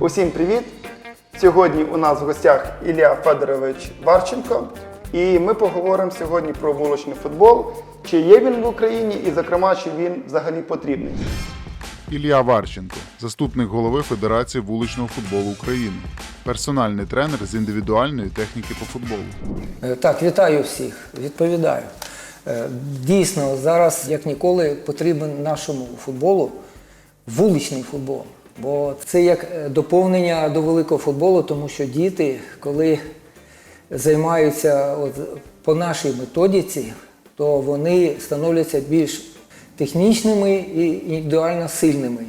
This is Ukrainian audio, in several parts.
Усім привіт! Сьогодні у нас в гостях Ілля Федорович Варченко, і ми поговоримо сьогодні про вуличний футбол, чи є він в Україні і, зокрема, чи він взагалі потрібний. Ілля Варченко, заступник голови Федерації вуличного футболу України, персональний тренер з індивідуальної техніки по футболу. Е, Так, вітаю всіх, відповідаю. Е, Дійсно, зараз як ніколи потрібен нашому футболу вуличний футбол. Бо це як е, доповнення до великого футболу, тому що діти, коли займаються от, по нашій методиці, то вони становляться більш технічними і індивідуально сильними.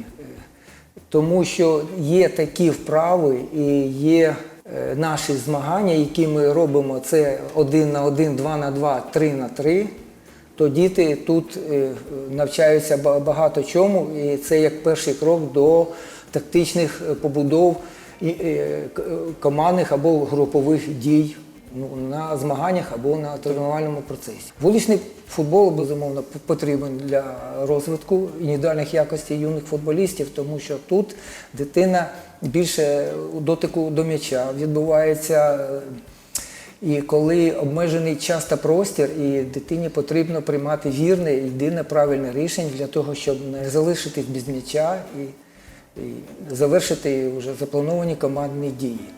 Тому що є такі вправи і є е, наші змагання, які ми робимо, це один на один, два на два, три на три. То діти тут е, навчаються багато чому, і це як перший крок до тактичних е, побудов е, е, командних або групових дій ну, на змаганнях або на тренувальному процесі. Вуличний футбол, безумовно, потрібен для розвитку індивідуальних якостей юних футболістів, тому що тут дитина більше дотику до м'яча відбувається. І коли обмежений час та простір, і дитині потрібно приймати вірне, єдине правильне рішення для того, щоб не залишитись без м'яча і, і завершити вже заплановані командні дії.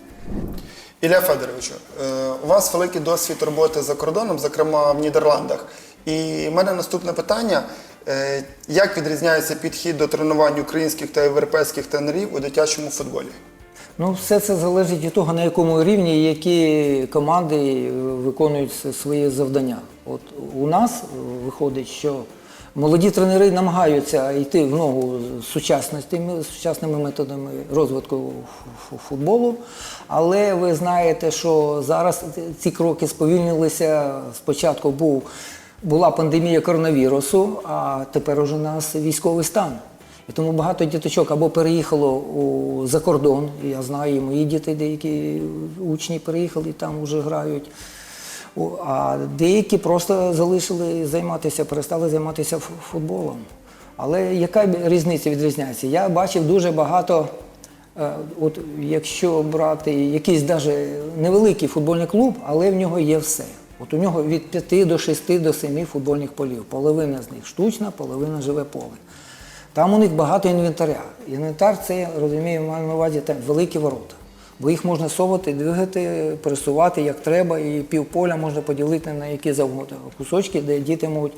Ілля Федоровичу, е, у вас великий досвід роботи за кордоном, зокрема в Нідерландах. І в мене наступне питання: Е, як відрізняється підхід до тренувань українських та європейських тренерів у дитячому футболі? Ну, все це залежить від того, на якому рівні які команди виконують свої завдання. От у нас виходить, що молоді тренери намагаються йти в ногу з сучасностями, з сучасними методами розвитку фу- фу- футболу. Але ви знаєте, що зараз ці кроки сповільнилися. Спочатку був, була пандемія коронавірусу, а тепер уже у нас військовий стан. І тому багато діточок або переїхало у, за кордон, я знаю, і мої діти, деякі учні переїхали там вже грають. А деякі просто залишили займатися, перестали займатися футболом. Але яка різниця відрізняється? Я бачив дуже багато, е, от якщо брати якийсь навіть невеликий футбольний клуб, але в нього є все. От у нього від 5 до 6 до 7 футбольних полів. Половина з них штучна, половина живе поле. Там у них багато інвентаря. Інвентар це, розумію, маю на увазі там великі ворота. Бо їх можна совати, двигати, пересувати як треба, і півполя можна поділити на які завгодно кусочки, де діти можуть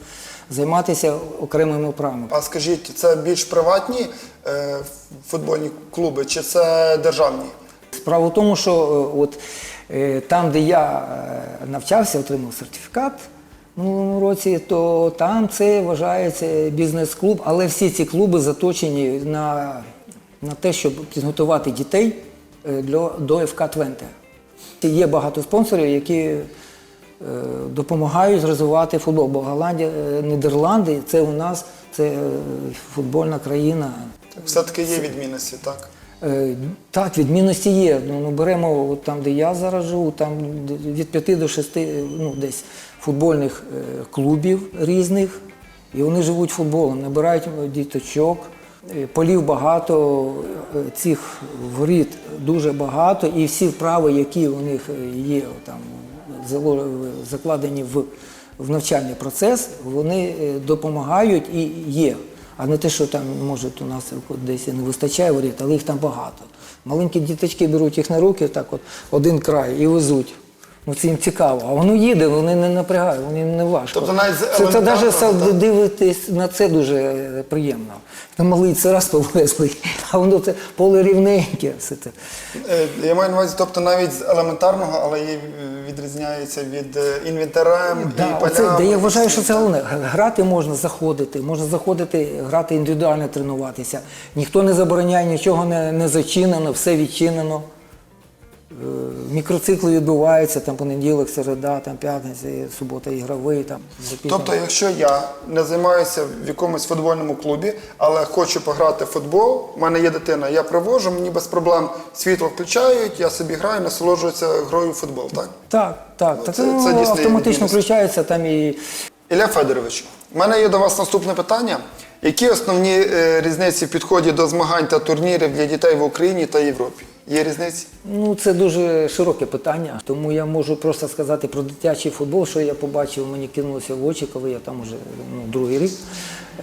займатися окремими вправами. А скажіть, це більш приватні е, футбольні клуби чи це державні? Справа в тому, що е, от, е, там, де я е, навчався, отримав сертифікат в минулому році, то там це вважається бізнес-клуб, але всі ці клуби заточені на, на те, щоб підготувати дітей для, до ФК Твенте. Є багато спонсорів, які е, допомагають розвивати футбол. Бо Голландія, е, Нідерланди це у нас це е, футбольна країна. Все-таки є відмінності, так? Е, Так, відмінності є. Ну, ну, беремо от там, де я зараз живу, там від 5 до 6 ну, десь футбольних е, клубів різних, і вони живуть футболом, набирають е, діточок, е, полів багато, е, цих воріт дуже багато, і всі вправи, які у них е, є там, закладені в, в навчальний процес, вони е, допомагають і є. А не те, що там, може, у нас десь не вистачає воріт, але їх там багато. Маленькі діточки беруть їх на руки, так от, один край і везуть. Ну, це їм цікаво. А воно їде, вони не напрягають, вони не важко. Тобто навіть це, це навіть так? дивитись на це дуже е, приємно. Там малий це раз повезли, а воно це поле рівненьке. Все це. Е, Я маю на увазі, тобто навіть з елементарного, але є, відрізняється від е, інвентарем Да, і оце, полями. де я вважаю, що це головне. Грати можна заходити, можна заходити, грати індивідуально тренуватися. Ніхто не забороняє, нічого не, не зачинено, все відчинено. Е, Мікроцикли відбуваються, там понеділок, середа, там п'ятниця, субота ігровий. Там, запізно. Тобто, якщо я не займаюся в якомусь футбольному клубі, але хочу пограти в футбол, в мене є дитина, я привожу, мені без проблем світло включають, я собі граю, насолоджуюся грою в футбол, так? Так, так. так це- ну, це дійсно автоматично включається там і Ілля Федорович, у мене є до вас наступне питання. Які основні е, різниці в підході до змагань та турнірів для дітей в Україні та Європі? Є різниці? Ну, це дуже широке питання, тому я можу просто сказати про дитячий футбол, що я побачив, мені кинулося в очі, коли я там уже ну, другий рік.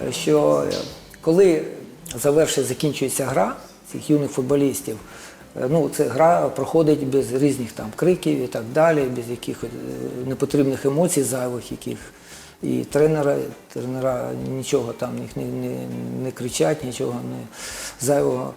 е, Що е, коли завершить, закінчується гра цих юних футболістів, е, ну, це гра проходить без різних там криків і так далі, без якихось непотрібних емоцій, зайвих яких. І тренера, тренера нічого там не, не, не кричать, нічого не зайвого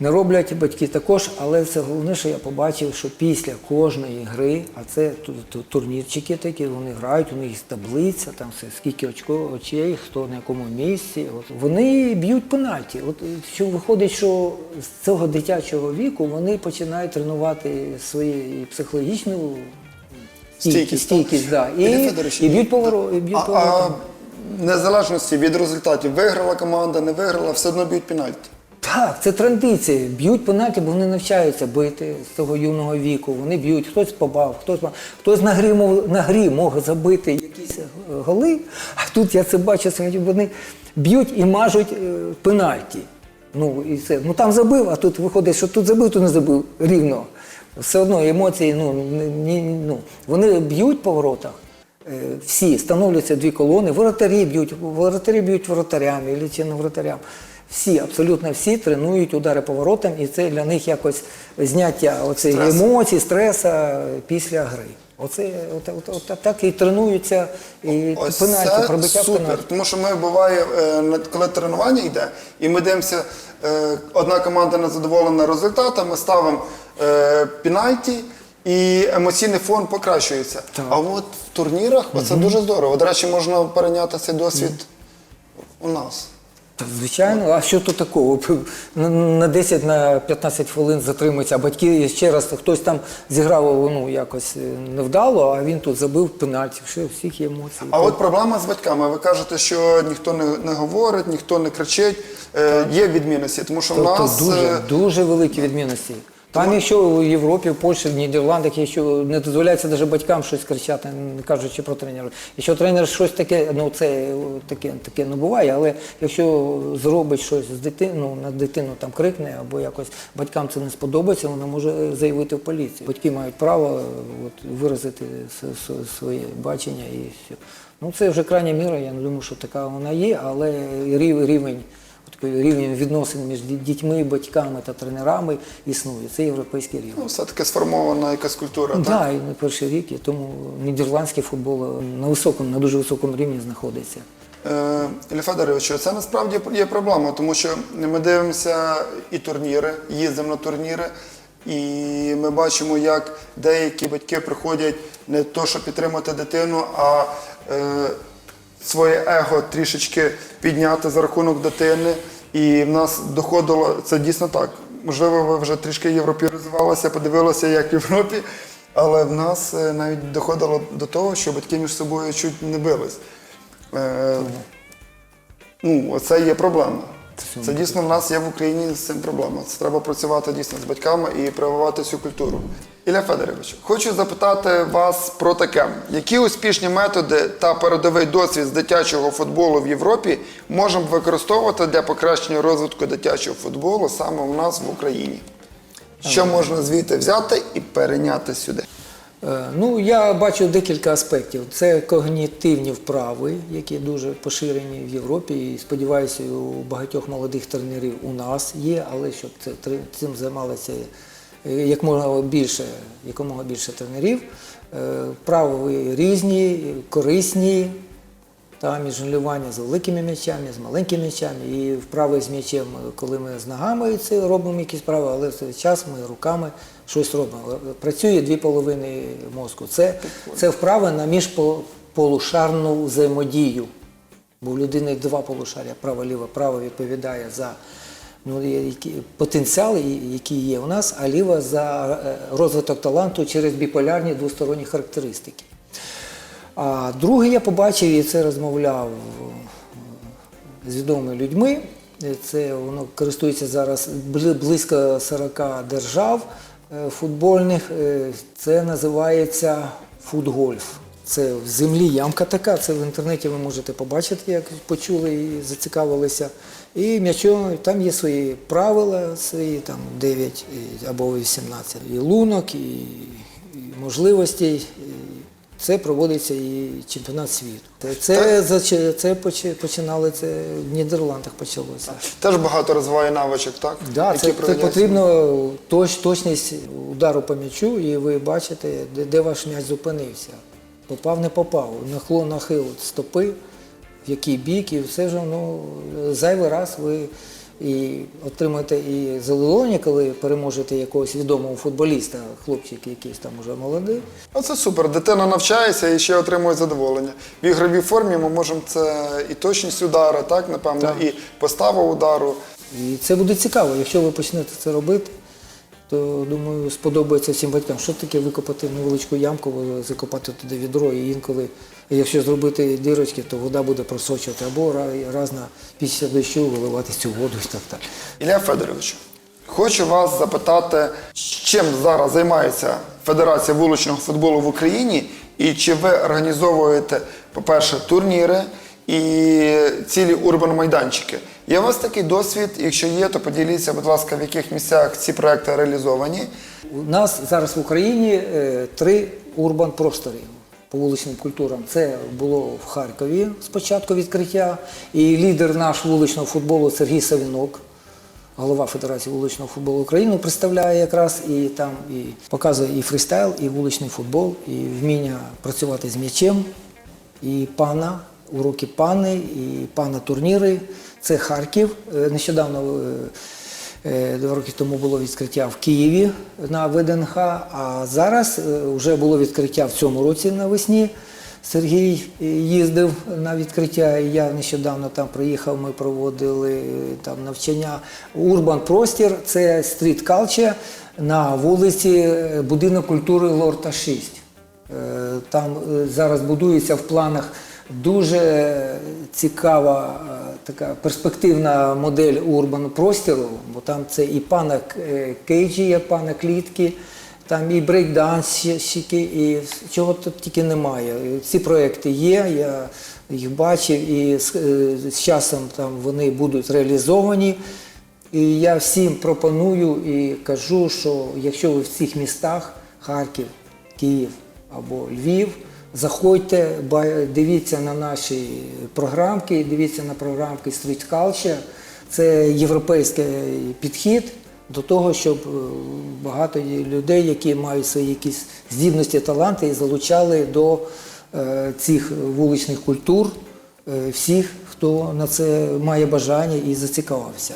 не роблять батьки також, але це головне, що я побачив, що після кожної гри, а це ту- ту- турнірчики такі, вони грають, у них є таблиця, там все, скільки очко, очей, хто на якому місці. От, вони б'ють пенальті. От що виходить, що з цього дитячого віку вони починають тренувати свою психологічну стійкість, стійкість, да, і, і б'ють поворот. Б'ють А, а незалежності від результатів, виграла команда, не виграла, все одно б'ють пенальті. Так, це традиція. Б'ють пенальті, бо вони навчаються бити з того юного віку. Вони б'ють, хтось побав, хтось хтось на грі мов на грі мог забити якісь голи. А тут я це бачу, вони б'ють і мажуть е, пенальті. Ну і це. Ну там забив, а тут виходить, що тут забив, тут не забив рівно. Все одно емоції, ну, ні, ну вони б'ють по воротах. Е, Всі становляться дві колони, воротарі б'ють, воротарі б'ють воротарям, чи не воротарям. Всі, абсолютно всі тренують удари поворотом, і це для них якось зняття оцих Стрес. емоцій, стреса після гри. Оце от, от, от, так і тренуються, і Ось пенальті, пробиття супер. пенальті. Тому що ми буває, е, коли тренування йде, і ми дивимося, е, одна команда не задоволена результатом, ми ставимо е, пенальті, і емоційний фон покращується. А от в турнірах це дуже здорово. До речі, можна перейняти цей досвід у нас. Та, звичайно, а що тут такого? На- На 10 на 15 хвилин затримується, а батьки ще раз хтось там зіграв ну, якось е, невдало, а він тут забив пенальті. все, всіх є емоції. А от проблема з батьками. Ви кажете, що ніхто не, не говорить, ніхто не кричить. Е, є відмінності, тому що в Тобто нас дуже, е, дуже великі відмінності. Там, якщо в Європі, в Польщі, в Нідерландах, якщо не дозволяється навіть батькам щось кричати, не кажучи про тренера. Якщо тренер щось таке, ну це таке, таке не буває, але якщо зробить щось з дитиною, ну, на дитину там крикне, або якось батькам це не сподобається, вона може заявити в поліцію. Батьки мають право от, виразити своє бачення і все. Ну це вже крайня міра, я не думаю, що така вона є, але рів- рівень такий рівень відносин між дітьми, батьками та тренерами існує. Це європейський рівень. ну, все-таки сформована якась культура. Так, так? да, і не перший рік, і тому нідерландський футбол на високому, на дуже високому рівні знаходиться. Е, Ілля Федорович, це насправді є проблема, тому що ми дивимося і турніри, їздимо на турніри, і ми бачимо, як деякі батьки приходять не то, щоб підтримати дитину, а е, своє его трішечки підняти за рахунок дитини. І в нас доходило, це дійсно так. Можливо, ви вже трішки європеїзувалися, подивилися, як в Європі, але в нас е, навіть доходило до того, що батьки між собою чуть не бились. Е, ну, це є проблема. Це дійсно в нас є в Україні з цим проблема. Це треба працювати дійсно з батьками і прививати цю культуру. Ілля Федорович, хочу запитати вас про таке: які успішні методи та передовий досвід з дитячого футболу в Європі можемо використовувати для покращення розвитку дитячого футболу саме у нас в Україні? Що можна звідти взяти і перейняти сюди? Е, Ну, я бачу декілька аспектів. Це когнітивні вправи, які дуже поширені в Європі. І сподіваюся, у багатьох молодих тренерів у нас є, але щоб цим займалося е, як більше, якомога більше тренерів. Е, Вправи різні, корисні. Там і жонглювання з великими м'ячами, з маленькими м'ячами, і вправи з м'ячем, коли ми з ногами це робимо якісь вправи, але в той час ми руками щось робимо. Працює дві половини мозку. Це, це вправи на міжполушарну взаємодію. Бо в людини два полушаря, право ліво право відповідає за ну, які, потенціали, які є у нас, а ліво за е, розвиток таланту через біполярні двосторонні характеристики. А друге я побачив і це розмовляв е, з відомими людьми. Це воно користується зараз близько 40 держав футбольних. Е, Це називається футгольф. Це в землі ямка така, це в інтернеті ви можете побачити, як почули і зацікавилися. І м'ячом там є свої правила, свої там 9 або 18. І лунок, і, можливості. Це проводиться і чемпіонат світу. Це, це, це починали це в Нідерландах почалося. Теж багато розвиває навичок, так? Да, Які це, це потрібно точ, точність удару по м'ячу, і ви бачите, де, де ваш м'яч зупинився. Попав, не попав. Нахло нахил стопи, в який бік, і все ж ну, зайвий раз ви і отримаєте і задоволення, коли переможете якогось відомого футболіста, хлопчик якийсь там уже молодий. Ну, це супер. Дитина навчається і ще отримує задоволення. В ігровій формі ми можемо це і точність удара, так, напевно, Так. і постава удару. І це буде цікаво. Якщо ви почнете це робити, то думаю, сподобається всім батькам. Що таке викопати невеличку ямку, закопати туди відро, і інколи, якщо зробити дірочки, то вода буде просочувати або раз на після дощу виливати цю воду і так далі. Ілля Федоровичу, хочу вас запитати, чим зараз займається Федерація вуличного футболу в Україні, і чи ви організовуєте, по-перше, турніри і цілі урбан-майданчики? Є у вас такий досвід? Якщо є, то поділіться, будь ласка, в яких місцях ці проекти реалізовані. У нас зараз в Україні е, три урбан простори по вуличним культурам. Це було в Харкові спочатку відкриття. І лідер наш вуличного футболу Сергій Савінок, голова Федерації вуличного футболу України, представляє якраз і там і показує і фристайл, і вуличний футбол, і вміння працювати з м'ячем, і пана, уроки пани, і пана турніри. Це Харків. Е, Нещодавно е, Два роки тому було відкриття в Києві на ВДНХ, а зараз е, вже було відкриття в цьому році навесні. Сергій е, їздив на відкриття, я нещодавно там приїхав, ми проводили е, там навчання. Урбан Простір це стріт калче на вулиці е, Будинок культури Лорта 6. Е, Там е, зараз будується в планах дуже цікава е, така перспективна модель урбан простору, бо там це і пана е, кейджі, є пана клітки, там і брейкдансщики, і чого тут тільки немає. Ці проекти є, я їх бачив, і з, е, з часом там вони будуть реалізовані. І я всім пропоную і кажу, що якщо ви в цих містах Харків, Київ або Львів, заходьте, дивіться на наші програмки, дивіться на програмки Street Culture. Це європейський підхід до того, щоб е, багато людей, які мають свої якісь здібності, таланти, залучали до е, цих вуличних культур е, всіх, хто на це має бажання і зацікавився.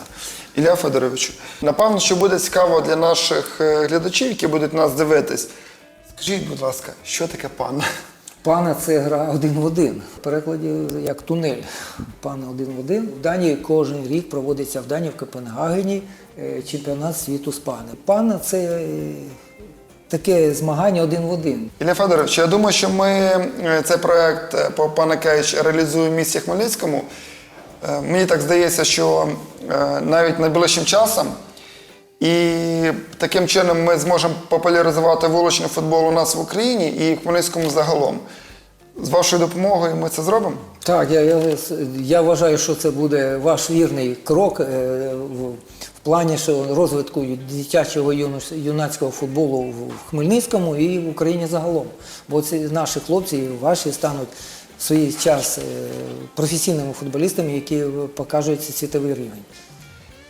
Ілля Федоровичу, напевно, що буде цікаво для наших глядачів, які будуть нас дивитись. Скажіть, будь ласка, що таке пан? Пана це гра один в один. В перекладі як тунель. Пана один в один. В Данії кожен рік проводиться в Данії в Копенгагені е, чемпіонат світу з пани. Пана це е, таке змагання один в один. Ілля Федорович, я думаю, що ми е, цей проект по пана Кейдж реалізуємо в місті Хмельницькому. Мені так здається, що навіть найближчим часом. І таким чином ми зможемо популяризувати вуличний футбол у нас в Україні і в Хмельницькому загалом. З вашою допомогою ми це зробимо? Так, я, я, я вважаю, що це буде ваш вірний крок е, в, в плані розвитку дитячого юнацького футболу в Хмельницькому і в Україні загалом. Бо ці наші хлопці, ваші стануть в свій час е, професійними футболістами, які покажуть світовий рівень.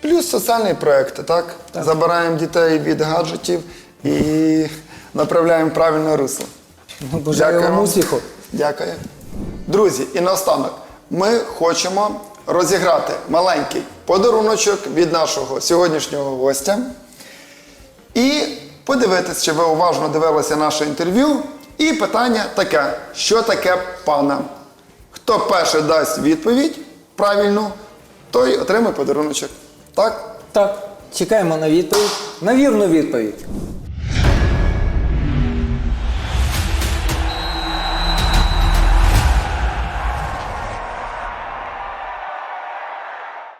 Плюс соціальні проекти, так? Так. Забираємо дітей від гаджетів і направляємо правильне русло. Ну, Бажаю Дякую вам вам. успіху. Дякую. Друзі, і наостанок, ми хочемо розіграти маленький подаруночок від нашого сьогоднішнього гостя. І подивитись, чи ви уважно дивилися наше інтерв'ю. І питання таке: що таке пана? Хто перший дасть відповідь правильну, той отримає подаруночок. Так? Так, чекаємо на відповідь, на вірну відповідь.